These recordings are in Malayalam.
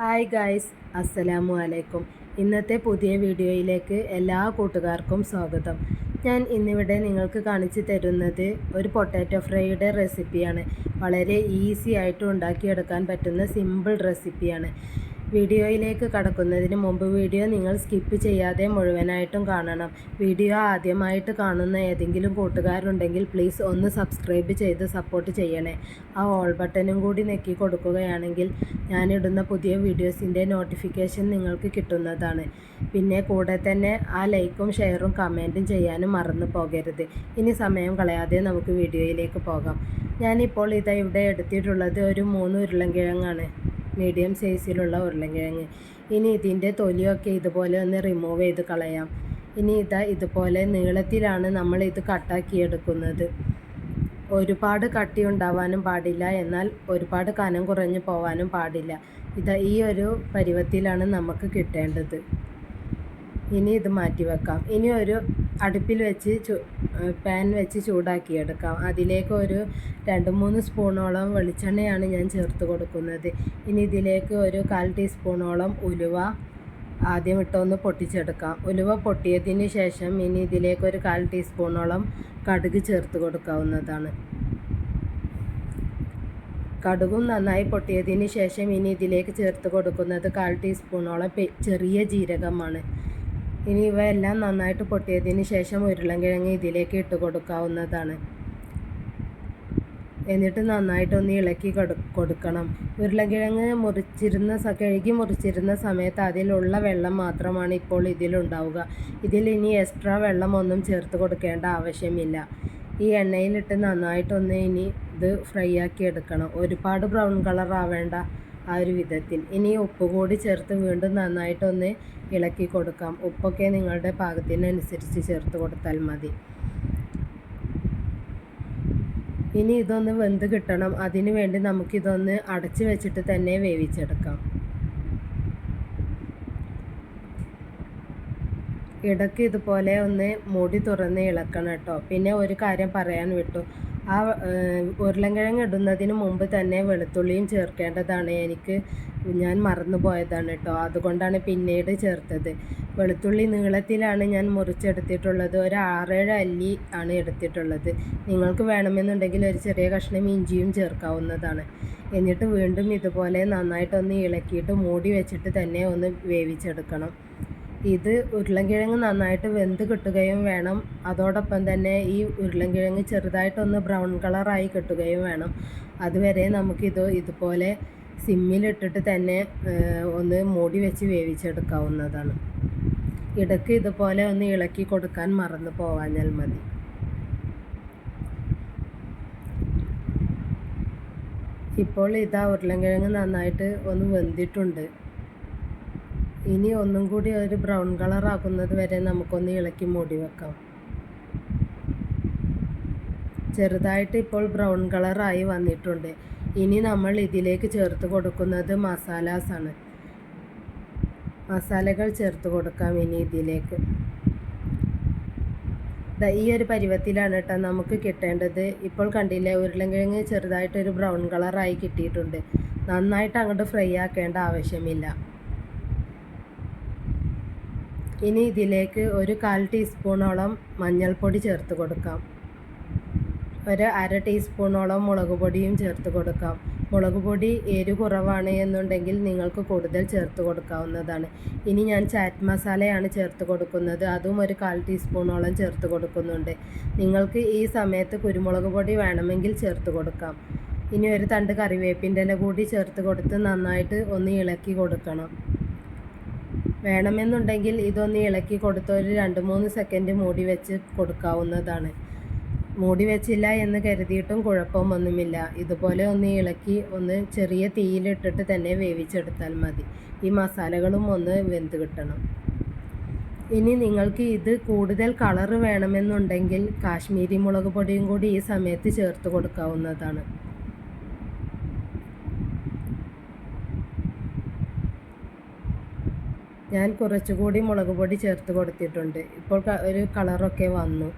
ഹായ് ഗായ്സ് അസ്സലാമു അലൈക്കും. ഇന്നത്തെ പുതിയ വീഡിയോയിലേക്ക് എല്ലാ കൂട്ടുകാർക്കും സ്വാഗതം. ഞാൻ ഇന്നിവിടെ നിങ്ങൾക്ക് കാണിച്ചു തരുന്നത് ഒരു പൊട്ടാറ്റോ ഫ്രൈയുടെ റെസിപ്പിയാണ്. വളരെ ഈസി ആയിട്ട് ഉണ്ടാക്കിയെടുക്കാൻ പറ്റുന്ന സിമ്പിൾ റെസിപ്പിയാണ്. വീഡിയോയിലേക്ക് കടക്കുന്നതിന് മുമ്പ് വീഡിയോ നിങ്ങൾ സ്കിപ്പ് ചെയ്യാതെ മുഴുവനായിട്ടും കാണണം. വീഡിയോ ആദ്യമായിട്ട് കാണുന്ന ഏതെങ്കിലും കൂട്ടുകാരുണ്ടെങ്കിൽ പ്ലീസ് ഒന്ന് സബ്സ്ക്രൈബ് ചെയ്ത് സപ്പോർട്ട് ചെയ്യണേ. ആ ഓൾ ബട്ടനും കൂടി നെക്കി കൊടുക്കുകയാണെങ്കിൽ ഞാനിടുന്ന പുതിയ വീഡിയോസിന്റെ നോട്ടിഫിക്കേഷൻ നിങ്ങൾക്ക് കിട്ടുന്നതാണ്. പിന്നെ കൂടെ തന്നെ ആ ലൈക്കും ഷെയറും കമന്റും ചെയ്യാനും മറന്നു പോകരുത്. ഇനി സമയം കളയാതെ നമുക്ക് വീഡിയോയിലേക്ക് പോകാം. ഞാനിപ്പോൾ ഇതാ ഇവിടെ എടുത്തിട്ടുള്ളത് ഒരു മൂന്ന് ഉരുളൻകിഴങ്ങാണ്. മീഡിയം സൈസിലുള്ള ഉരുളക്കിഴങ്ങ് ഇനി ഇതിന്റെ തൊലിയൊക്കെ ഇതുപോലെ ഒന്ന് റിമൂവ് ചെയ്ത് കളയാം. ഇനി ഇതാ ഇതുപോലെ നീളത്തിലാണ് നമ്മൾ ഇത് കട്ടാക്കിയെടുക്കുന്നത് ഒരുപാട് കട്ടി ഉണ്ടാവാനും പാടില്ല. എന്നാൽ ഒരുപാട് കനം കുറഞ്ഞു പോവാനും പാടില്ല. ഇത് ഈ ഒരു പരുവത്തിലാണ് നമുക്ക് കിട്ടേണ്ടത്. ഇനി ഇത് മാറ്റി വെക്കാം. ഇനി ഒരു അടുപ്പിൽ വെച്ച് പാൻ വെച്ച് ചൂടാക്കിയെടുക്കാം. അതിലേക്ക് ഒരു രണ്ട് മൂന്ന് സ്പൂണോളം വെളിച്ചെണ്ണയാണ് ഞാൻ ചേർത്ത് കൊടുക്കുന്നത്. ഇനി ഇതിലേക്ക് ഒരു കാൽ ടീസ്പൂണോളം ഉലുവ ആദ്യം ഇട്ടൊന്ന് പൊട്ടിച്ചെടുക്കാം. ഉലുവ പൊട്ടിയതിന് ശേഷം ഇനി ഇതിലേക്ക് ഒരു കാൽ ടീസ്പൂണോളം കടുക് ചേർത്ത് കൊടുക്കാവുന്നതാണ്. കടുകും നന്നായി പൊട്ടിയതിന് ശേഷം ഇനി ഇതിലേക്ക് ചേർത്ത് കൊടുക്കുന്നത് കാൽ ടീസ്പൂണോളം ചെറിയ ജീരകമാണ്. ഇനി ഇവയെല്ലാം നന്നായിട്ട് പൊട്ടിയതിന് ശേഷം ഉരുളൻകിഴങ്ങ് ഇതിലേക്ക് ഇട്ട് കൊടുക്കാവുന്നതാണ്. എന്നിട്ട് നന്നായിട്ടൊന്ന് ഇളക്കി കൊടുക്കണം. ഉരുളൻകിഴങ്ങ് മുറിച്ചിരുന്ന കഴുകി മുറിച്ചിരുന്ന സമയത്ത് അതിലുള്ള വെള്ളം മാത്രമാണ് ഇപ്പോൾ ഇതിലുണ്ടാവുക. ഇതിൽ ഇനി എക്സ്ട്രാ വെള്ളമൊന്നും ചേർത്ത് കൊടുക്കേണ്ട ആവശ്യമില്ല. ഈ എണ്ണയിലിട്ട് നന്നായിട്ടൊന്ന് ഇനി ഇത് ഫ്രൈ ആക്കി എടുക്കണം. ഒരുപാട് ബ്രൗൺ കളർ ആവേണ്ട ആ ഒരു വിധത്തിൽ. ഇനി ഉപ്പ് കൂടി ചേർത്ത് വീണ്ടും നന്നായിട്ടൊന്ന് ഇളക്കി കൊടുക്കാം. ഉപ്പൊക്കെ നിങ്ങളുടെ പാകത്തിനനുസരിച്ച് ചേർത്ത് കൊടുത്താൽ മതി. ഇനി ഇതൊന്ന് വെന്ത് കിട്ടണം. അതിനു വേണ്ടി നമുക്കിതൊന്ന് അടച്ചു വെച്ചിട്ട് തന്നെ വേവിച്ചെടുക്കാം. ഇടയ്ക്ക് ഇതുപോലെ ഒന്ന് മൂടി തുറന്ന് ഇളക്കണം കേട്ടോ. പിന്നെ ഒരു കാര്യം പറയാൻ വിട്ടു. ആ ഉരുളൻകിഴങ്ങ് ഇടുന്നതിന് മുമ്പ് തന്നെ വെളുത്തുള്ളിയും ചേർക്കേണ്ടതാണ്. എനിക്ക് ഞാൻ മറന്നു പോയതാണ് കേട്ടോ. അതുകൊണ്ടാണ് പിന്നീട് ചേർത്തത്. വെളുത്തുള്ളി നീളത്തിലാണ് ഞാൻ മുറിച്ചെടുത്തിട്ടുള്ളത്. ഒരു ആറേഴ് അല്ലി ആണ് എടുത്തിട്ടുള്ളത്. നിങ്ങൾക്ക് വേണമെന്നുണ്ടെങ്കിൽ ഒരു ചെറിയ കഷ്ണം ഇഞ്ചിയും ചേർക്കാവുന്നതാണ്. എന്നിട്ട് വീണ്ടും ഇതുപോലെ നന്നായിട്ടൊന്ന് ഇളക്കിയിട്ട് മൂടി വെച്ചിട്ട് തന്നെ ഒന്ന് വേവിച്ചെടുക്കണം. ഇത് ഉരുളൻകിഴങ്ങ് നന്നായിട്ട് വെന്ത് കിട്ടുകയും വേണം. അതോടൊപ്പം തന്നെ ഈ ഉരുളൻകിഴങ്ങ് ചെറുതായിട്ടൊന്ന് ബ്രൗൺ കളറായി കിട്ടുകയും വേണം. അതുവരെ നമുക്കിത് ഇതുപോലെ സിമ്മിലിട്ടിട്ട് തന്നെ ഒന്ന് മൂടി വെച്ച് വേവിച്ചെടുക്കാവുന്നതാണ്. ഇടയ്ക്ക് ഇതുപോലെ ഒന്ന് ഇളക്കി കൊടുക്കാൻ മറന്നു പോവാഞ്ഞാൽ മതി. ഇപ്പോൾ ഇതാ ഉരുളൻകിഴങ്ങ് നന്നായിട്ട് ഒന്ന് വെന്തിട്ടുണ്ട്. ഇനി ഒന്നും കൂടി ഒരു ബ്രൗൺ കളർ ആക്കുന്നത് വരെ നമുക്കൊന്ന് ഇളക്കി മൂടി വെക്കാം. ചെറുതായിട്ട് ഇപ്പോൾ ബ്രൗൺ കളറായി വന്നിട്ടുണ്ട്. ഇനി നമ്മൾ ഇതിലേക്ക് ചേർത്ത് കൊടുക്കുന്നത് മസാലാസാണ് മസാലകൾ ചേർത്ത് കൊടുക്കാം ഇനി ഇതിലേക്ക്. ഈ ഒരു പരുവത്തിലാണ് കേട്ടോ നമുക്ക് കിട്ടേണ്ടത്. ഇപ്പോൾ കണ്ടില്ലേ ഉരുളൻകിഴങ്ങ് ചെറുതായിട്ടൊരു ബ്രൗൺ കളറായി കിട്ടിയിട്ടുണ്ട്. നന്നായിട്ട് അങ്ങോട്ട് ഫ്രൈ ആക്കേണ്ട ആവശ്യമില്ല. ഇനി ഇതിലേക്ക് ഒരു കാൽ ടീസ്പൂണോളം മഞ്ഞൾപ്പൊടി ചേർത്ത് കൊടുക്കാം. ഒരു അര ടീസ്പൂണോളം മുളക് പൊടിയും ചേർത്ത് കൊടുക്കാം. മുളക് പൊടി എരു കുറവാണ് എന്നുണ്ടെങ്കിൽ നിങ്ങൾക്ക് കൂടുതൽ ചേർത്ത് കൊടുക്കാവുന്നതാണ്. ഇനി ഞാൻ ചാറ്റ് മസാലയാണ് ചേർത്ത് കൊടുക്കുന്നത്. അതും ഒരു കാൽ ടീസ്പൂണോളം ചേർത്ത് കൊടുക്കുന്നുണ്ട്. നിങ്ങൾക്ക് ഈ സമയത്ത് കുരുമുളക് പൊടി വേണമെങ്കിൽ ചേർത്ത് കൊടുക്കാം. ഇനി ഒരു തണ്ട് കറിവേപ്പിന്റെ ഇല കൂടി ചേർത്ത് കൊടുത്ത് നന്നായിട്ട് ഒന്ന് ഇളക്കി കൊടുക്കണം. വേണമെന്നുണ്ടെങ്കിൽ ഇതൊന്ന് ഇളക്കി കൊടുത്ത് ഒരു രണ്ട് മൂന്ന് സെക്കൻഡ് മൂടി വെച്ച് കൊടുക്കാവുന്നതാണ്. മൂടി വെച്ചില്ല എന്ന് കരുതിയിട്ടും കുഴപ്പമൊന്നുമില്ല ഇതുപോലെ ഒന്ന് ഇളക്കി ഒന്ന് ചെറിയ തീയിലിട്ടിട്ട് തന്നെ വേവിച്ചെടുത്താൽ മതി. ഈ മസാലകളും ഒന്ന് വെന്ത് കിട്ടണം. ഇനി നിങ്ങൾക്ക് ഇത് കൂടുതൽ കളറ് വേണമെന്നുണ്ടെങ്കിൽ കാശ്മീരി മുളക് പൊടിയും കൂടി ഈ സമയത്ത് ചേർത്ത് കൊടുക്കാവുന്നതാണ്. ഞാൻ കുറച്ചുകൂടി മുളക് പൊടി ചേർത്ത് കൊടുത്തിട്ടുണ്ട്. ഇപ്പോൾ ഒരു കളറൊക്കെ വന്നു.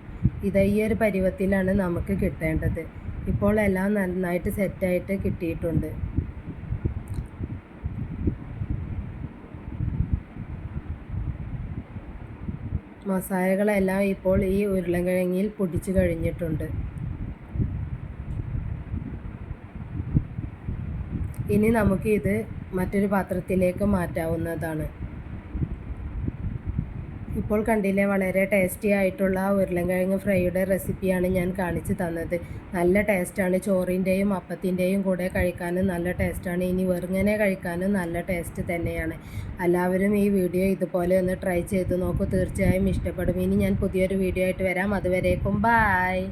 ഇത് ഈ ഒരു പരുവത്തിലാണ് നമുക്ക് കിട്ടേണ്ടത്. ഇപ്പോൾ എല്ലാം നന്നായിട്ട് സെറ്റായിട്ട് കിട്ടിയിട്ടുണ്ട്. മസാലകളെല്ലാം ഇപ്പോൾ ഈ ഉരുളൻകിഴങ്ങിയിൽ പൊടിച്ചു കഴിഞ്ഞിട്ടുണ്ട്. ഇനി നമുക്ക് ഇത് മറ്റൊരു പാത്രത്തിലേക്ക് മാറ്റാവുന്നതാണ്. ഇപ്പോൾ കണ്ടില്ലേ വളരെ ടേസ്റ്റി ആയിട്ടുള്ള ഉരുളൻകിഴങ്ങ് ഫ്രൈയുടെ റെസിപ്പിയാണ് ഞാൻ കാണിച്ചു തന്നത്. നല്ല ടേസ്റ്റാണ് ചോറിന്റെയും അപ്പത്തിന്റെയും കൂടെ കഴിക്കാനും നല്ല ടേസ്റ്റാണ് ഇനി വെറുങ്ങനെ കഴിക്കാനും നല്ല ടേസ്റ്റ് തന്നെയാണ്. എല്ലാവരും ഈ വീഡിയോ ഇതുപോലെ ഒന്ന് ട്രൈ ചെയ്ത് നോക്കൂ. തീർച്ചയായും ഇഷ്ടപ്പെടും. ഇനി ഞാൻ പുതിയൊരു വീഡിയോ ആയിട്ട് വരാം. അതുവരേക്കും ബായ്